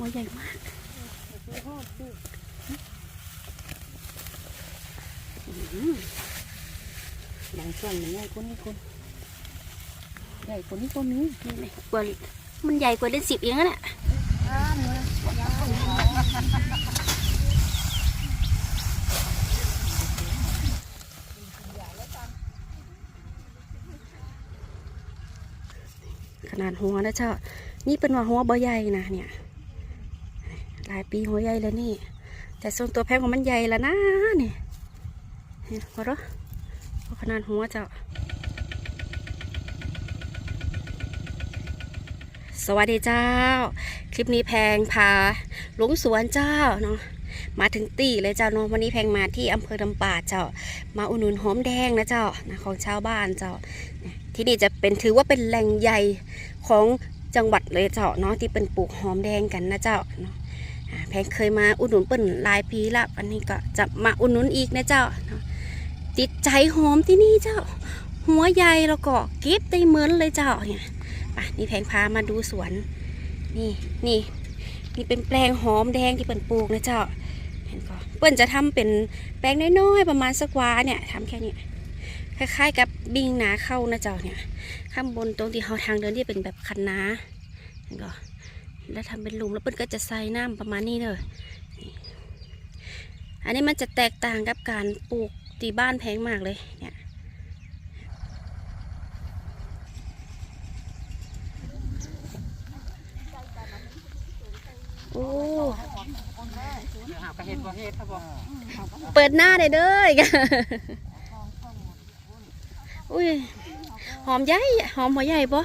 หัวใหญ่มากอื้อบางช่วงมันใหญ่กว่านี้คนใหญ่กว่านี้ก็มีนี่เลยกว่ามันใหญ่กว่าเดือนสิบเองนะเนี่ยขนาดหัวนะเจ้า นี่เป็นว่าหัวบ่ใหญ่นะเนี่ย หลายปีหัวใหญ่แล้วนี่ แต่ส่วนตัวแพงของมันใหญ่แล้วนะนี่เห็นพอรขนาดหัวเจ้า สวัสดีเจ้า คลิปนี้แพงพาหลงสวนเจ้าเนาะมาถึงตีเลยเจ้าเนาะวันนี้แพงมาที่อำเภอลำปาเจ้า มาอุดหนุนหอมแดงนะเจ้านะของชาวบ้านเจ้า ที่นี่จะเป็นถือว่าเป็นแหล่งใหญ่ของจังหวัดเลยเจ้าเนาะที่เป็นปลูกหอมแดงกันนะเจ้าเนาะอ่า แพงเคยมาอุดหนุนเปิ่นหลายปีละวันนี้ก็จะมาอุดหนุนอีกนะเจ้า ติดใจหอมที่นี่เจ้า หัวใหญ่แล้วก็เก็บได้เหมือนเลยเจ้าเนี่ยอะนี่แพงพามาดูสวน นี่นี่นี่เป็นแปลงหอมแดงที่เปิ่นปลูกนะเจ้าเห็นก็เปิ้นจะทำเป็นแปลงน้อยๆประมาณสักวาเนี่ยทำแค่นี้คล้ายๆกับบิงหนาเข้านะเจ้าเนี่ย ข้างบนตรงที่เขาทางเดินที่เป็นแบบคันนาเห็นก็ แล้วทำเป็นหลุมแล้วเปิ้นก็จะใส่น้ำประมาณนี้เลยอันนี้มันจะแตกต่างกับการปลูกตีบ้านแพงมากเลยเนี่ยโอ้เห็ดบ่เห็ดครับบ่เปิดหน้าได้เด้ออุ้ยหอมใหญ่หอมหัวใหญ่ปะ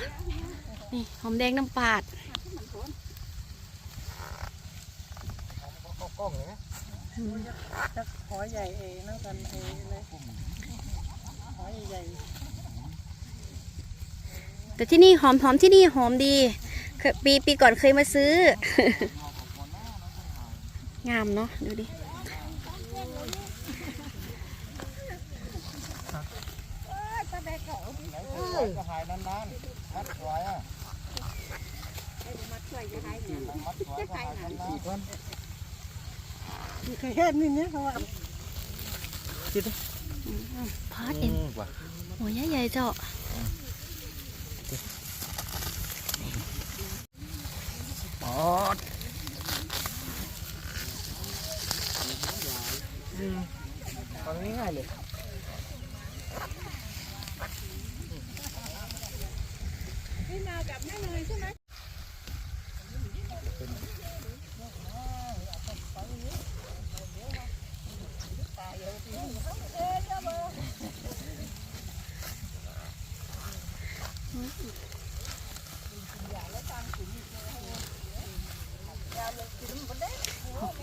นี่หอมแดงน้ำปาด กล้ องเลยนะจักหอยใหญ่เองนั่งกันเองเลยหอยใหญ่แต่ที่นี่หอมหอมที่นี่หอมดีเคยปีปีก่อนเคยมาซื้อ งามเนาะดูดิก็หายนานๆมัดสวยอะมัดสวยก็หายนาน เคยเห็นนี่เนี่ยเขาว่าพาดเอ็นว่ะหัวใหญ่ใหญ่ๆเจ้าอ๋อตอนนี้ง่ายเลย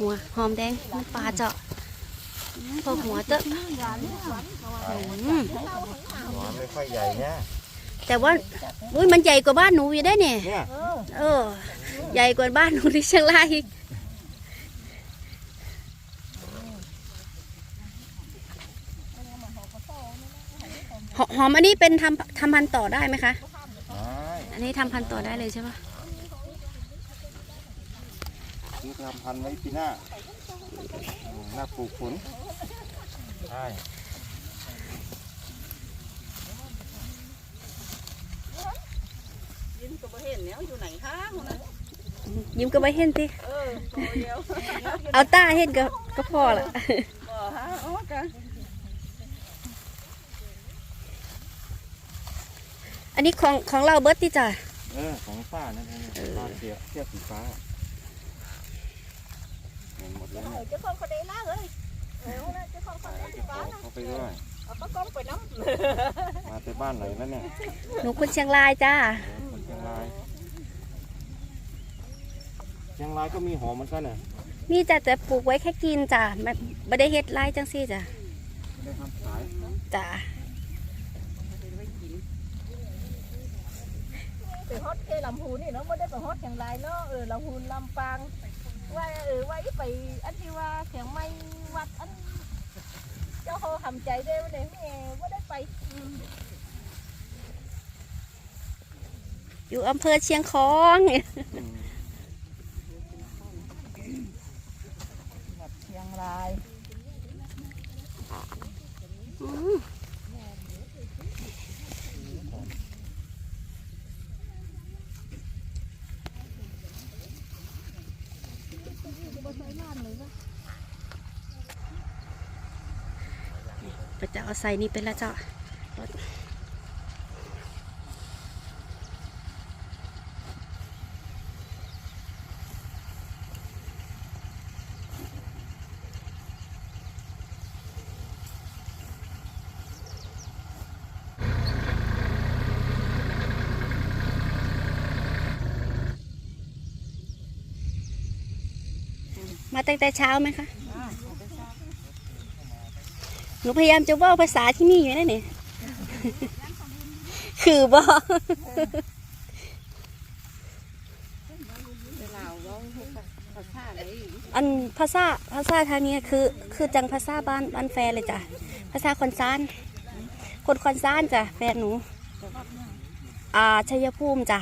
หัวหอมแดงน้ำปลาเจ้าพอหัวเตอะอืมหัวไม่ค่อยใหญ่เนี่ยแต่ว่าอุ้ยมันใหญ่กว่าบ้านหนูอยู่ได้เนี่ยเนี่ยเออ ใหญ่กว่าบ้านหนูที่เชียงรายอีกหอหอมอันนี้เป็นทำทำพันธุ์ต่อได้ไหมคะใช่อันนี้ทำพันธุ์ต่อได้เลยใช่ปะ คือทำพันธุ์ไว้ปีหน้าอืมหน้าปลูกฝนใช่ยิ้มก็บ่เห็นแล้วอยู่ไหนคะมันนะยิ้มก็ไม่เห็นติเออตัวเดียวเอาตาเห็นก็ก็พอละบ่ฮะอ๋อกันอันนี้ของของเราเบิร์ตที่จ้ะเออของป้านั่นเองป้าเสียเสียสีฟ้า เจ้าของคนใดล่ะเอ้ยเออนะเจ้าของคนใดสิบ้านเอาไปด้วยเอาปลากองไปน้มาแต่บ้านไหนแล้วเนี่ยหนูคนเชียงรายจ้าเออคนเชียงรายเชียงรายก็มีหอมเหมือนกันน่ะนี่จะแต่ปลูกไว้แค่กินจ้ะไม่ไม่ได้เฮ็ดไร่จังซี่จ้ะไม่ได้ทำขายจ้ะำไปฮอดแค่ลำพูนนี่เนาะไม่ได้ไปฮอดเชียงรายเนาะเออลำพูนลำปาง ว่าเออว่าอีไปอันที่ว่าเขียงไม่วัดอันเจ้าโคทำใจได้วันไหนแม่ว่าได้ไปอยู่อำเภอเชียงคองเนี่ยเชียงราย จะเอาใส่นี่ไปแล้วเจ้ามาตั้งแต่เช้าไหมคะ หนูพยายามจะว่าภาษาที่นี่อยู่นั่นนี่คือบ่าอันภาษาภาษาทางนี้คือ คือจังภาษาบ้านบ้านแฟนเลยจ้ะภาษาคอนซาน คนคอนซานจ้ะแฟนหนู อ่าชัยภูมิจ้ะ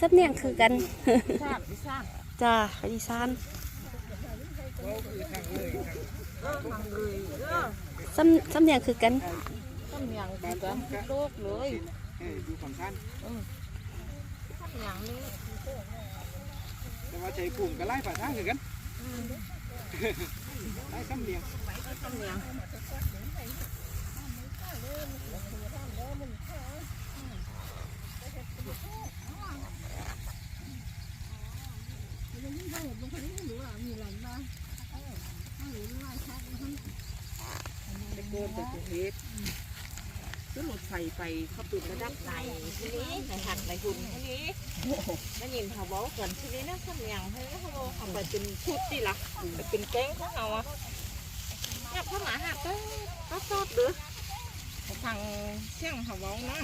สำเนียงคือกันจ้ะอีสาน ซ้ำซ้ำเนียงคือกันซ้ำเนียงแต่กันโลกเลยดูขอสำคัญซ้ำเนียงนี่แต่ว่าใช้กลุ่มก็ไล่ฝ่าทางคือกันไล่ซ้ำเนียงซ้ำเนียง นแต่จะเฮ็ดขึ้นรถไฟไปเขาตุนระดับไหนทีนี้ในหักในหุ่นทีนี้ได้ยินเขาบอกก่อนทีนี้นะข้ามยังให้เขาบอกเขาไปเป็นชุดที่ละไปเป็นแก๊งของเขาอะเนี่ยพระหมาหักก็ก็ชอบเด้อทางเชี่ยงเขาบอกนะ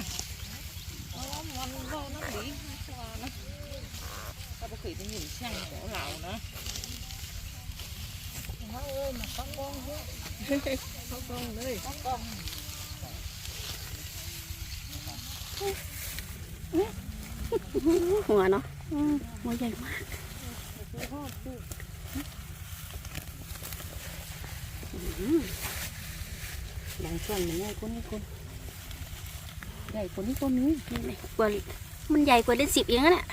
เพราะว่ามันโลน้ำดีชัวนะก็ไปเคยได้ยินเชี่ยงของเรานะเขาเอ้ยมันต้องมองเยอะ เขาต้องเลยหัวเนาะอืมหัวใหญ่มากอืมใหญ่กว่านี้ใหญ่กว่านี้คนใหญ่กว่านี้ก็มีนี่ไงกว่ามันใหญ่กว่าเล่นสิบเองอะเนี่ย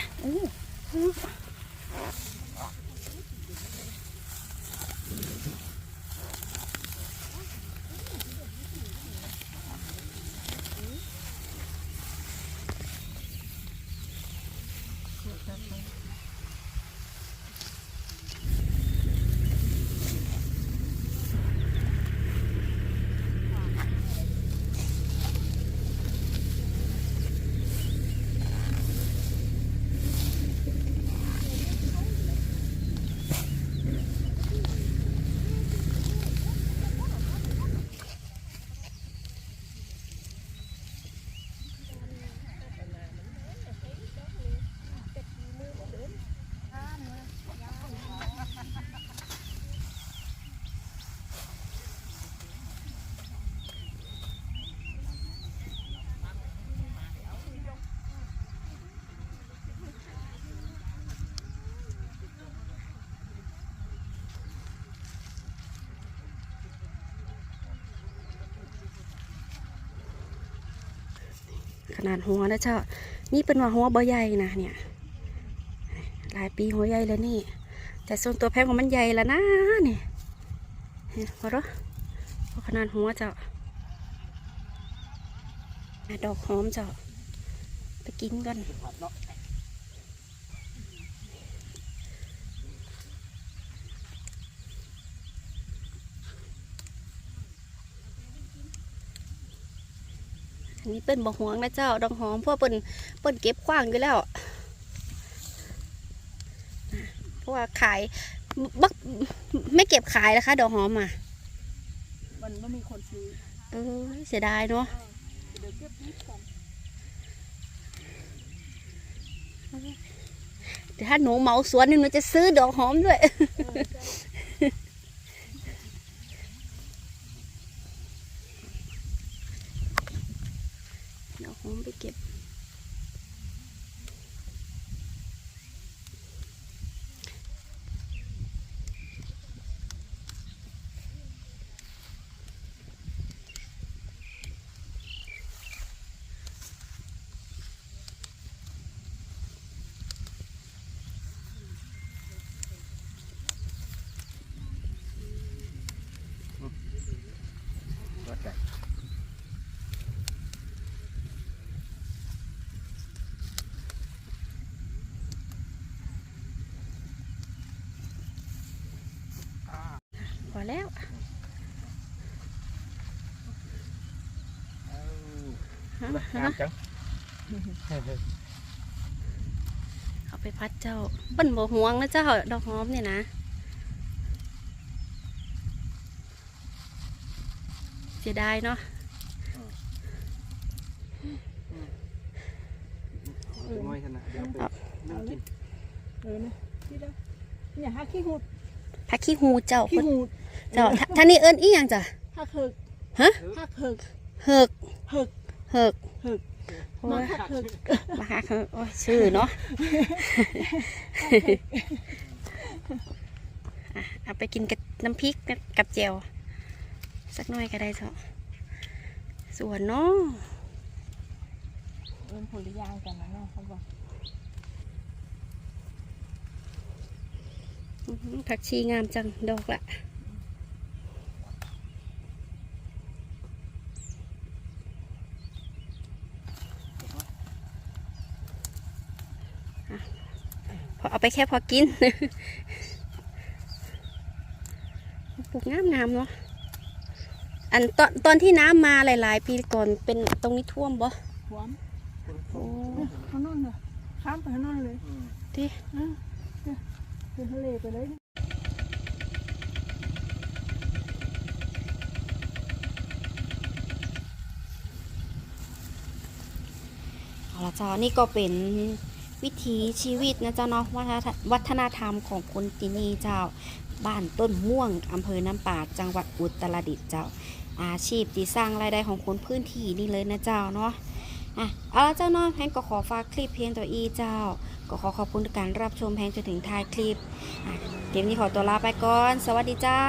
ขนาดหัวแล้วเจ้า นี่เป็นว่าหัวบ่ใหญ่นะเนี่ยหลายปีหัวใหญ่แล้วนี่ แต่ส่วนตัวแพงของมันใหญ่แล้วนะนี่เห็นพอเหรอพอขนาดหัวเจ้าะดอกหอมเจ้าไปกินกัน นาะอันนี้เป็นบ่ห่วงนะเจ้าดอกหอมเพราะเปิ้นเปิ้นเก็บขว้างอยู่แล้วเพราะว่าขายบักไม่เก็บขายนะคะดอกหอมอะมันไม่มีคนซื้อเออเสียดายเนาะเดี๋ยวเก็บนิดก่อนแต่ถ้าหนูเหมาสวนนี่หนูจะซื้อดอกหอมด้วย แล้วเอาฮะงาฮะมจังเอาไปพัดเจ้าเปิ้นบ่ห่วงนะเจ้าดอกหอมเนี่ยนะเสียดายเนาะน้อยขนาดเดี๋ยวไปนึ่งกินเออนะที่ได้เนี่ยฮักขี้หูดผักขี้หูเจ้าขี้เพิ่นหูด เจ้าท่าท่านนี้เอิ้นอีหยังจ้ะฮักเหิกฮะฮักเหิกเหิกเหิกเหิกเหิกโอ้มายฮักเหิกมาหาเหิกโอ้ยชื่อเนาะอะเอาไปกินกับน้ำพริกกับเจียวสักหน่อยก็ได้เถอะส่วนเนาะเอิ้นผลยางกันนะเนาะเขาบอกอื้อหือผักชีงามจังดอกละอะ เอาไปแค่พอกินปลูกงามงามๆเนาะอันตอนตอนที่น้ำมาหลาย ๆ ปีก่อนเป็นตรงนี้ท่วมบ่หวมโอ้เขานอนเลยข้ามไปเขานอนเลยอืมที่เป็นทะเลไปเลยเอาละเจ้านี่ก็เป็น วิถีชีวิตนะเจ้าเนาะวัฒนธรรมวัฒนธรรมของคนที่นี่เจ้า บ้านต้นม่วงอำเภอน้ำป่าจังหวัดอุตรดิตถ์เจ้า อาชีพที่สร้างรายได้ของคนพื้นที่นี่เลยนะเจ้าเนาะอะเอาละเจ้าเนาะแพงก็ขอฝากคลิปเพียงตัวอีเจ้า ก็ขอขอบคุณกการรับชมแพงจนถึงท้ายคลิปอะเดี๋ยวนี้ขอตัวลาไปก่อน สวัสดีเจ้า